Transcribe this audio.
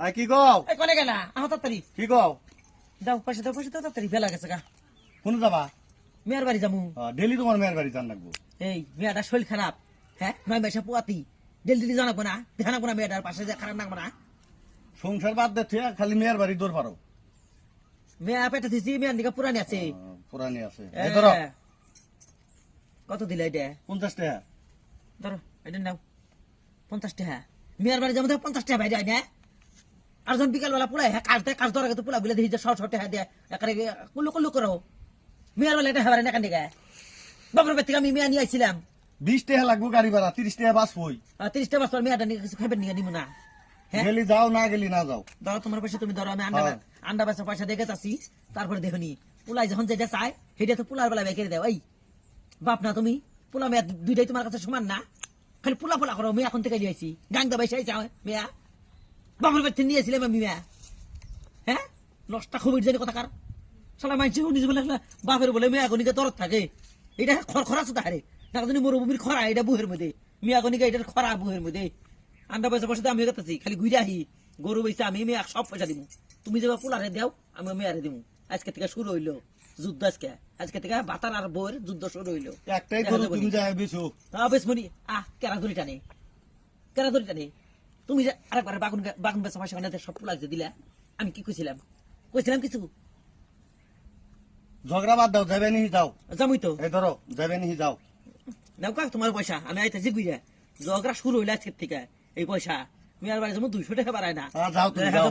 I কি কও? এই কোনে গেলা? আহ তাড়াতাড়ি। কি কও? দাও পয়সা দাও পয়সা দাও তাড়াতাড়ি বেলা গেছে গা। কোন যাবা? মেয়ের বাড়ি যামু। ডেলি তোমার মেয়ের বাড়ি জান লাগবো। এই মেয়েটার শরীর খারাপ হ্যাঁ? নয় মাসে পোয়াতি। ডেলি ডেলি জানাব না ধ্যানাবো না মেয়েটার পাশে যে খারাপ নাকবো না। সংসার বাদ দে ঠিক খালি মেয়ের বাড়ি দৌড় পারো মেয়ে পেটে দিছি মেয়ের দিকে পুরানি আছে। পুরানি আছে। এই ধরো। কত দিলে এটা? পঞ্চাশ টাকা। ধরো এটা নাও। পঞ্চাশ টাকা। মেয়ের বাড়ি যাব পঞ্চাশ টাকা ভাই না? আর যখন বিকাল বেলা পুলাই হ্যাঁ কাজ দেয় কাজ ধরা তো পুলা বিলে দিয়ে যে শর্ট শর্ট টাকা দেয় একারে কুল্লু কুল্লু করো। মেয়ের বেলা এটা হেবারে না কান দিকে বাপের বাড়ি থেকে আমি মেয়ে নিয়ে আইছিলাম। বিশ টাকা লাগবো গাড়ি ভাড়া তিরিশ টাকা বাস বই। আর তিরিশটা বছর মেয়েটা নিয়ে কিছু খাবেন নিয়ে নিব না? হ্যাঁ গেলি যাও না গেলি না যাও। ধরো তোমার পয়সা তুমি ধরো আমি আন্ডা হ্যাঁ। আন্ডা বেচা পয়সা দেখে যাচ্ছি তারপরে দেখো নি পুলাই যখন যেটা চায় সেটা তো পুলার বেলা বেঁকে দেও। এই বাপ না তুমি পুলা মেয়া দুইটাই তোমার কাছে সমান না। খালি পুলা পুলা করো মেয়ে এখন থেকে যাইছি গাং দাবাই চাই চাও মেয়া। বাপের আমি হ্যাঁ? নষ্টা খুব জানি কথা কার। সালা মানছি শুনিছি বলে বাপের বলে মেয়া গনিকে তরত থাকে। এটা খর খরা সুতা হারে না জানি মরুভূমির খরা এটা বুহের মধ্যে। মিয়া গনিকে এটার খরা বুহের মধ্যে। আন্ডা পয়সা পয়সা আমি কাছে খালি ঘুরে আহি। গরু বেচা আমি মেয়ে সব পয়সা দিব তুমি যে পোলারে দাও আমি মেয়ারে দিব আজকে থেকে শুরু হইল যুদ্ধ আজকে। আজকে থেকে বাতার আর বউয়ের যুদ্ধ শুরু হইল। একটাই তুমি বেছো বেশ মনি আহ কেরা ধরি টানে। কেরা ধরি টানে। তুমি যে আরেকবার বাগুন বাগুন বেচা পয়সা ওনাদের সব পোলা দিলা আমি কি কইছিলাম? কইছিলাম কিছু? ঝগড়া বাদ দাও যাবে নিহি যাও। জামুই তো। এই ধরো যাবে নিহি যাও। নাও কাক তোমার পয়সা? আমি আইতে জিগুই যা ঝগড়া শুরু হইলা আজকের থেকে এই পয়সা। আর বাড়ি যাব দুইশো টাকা বাড়ায় না। যাও তুমি যাও।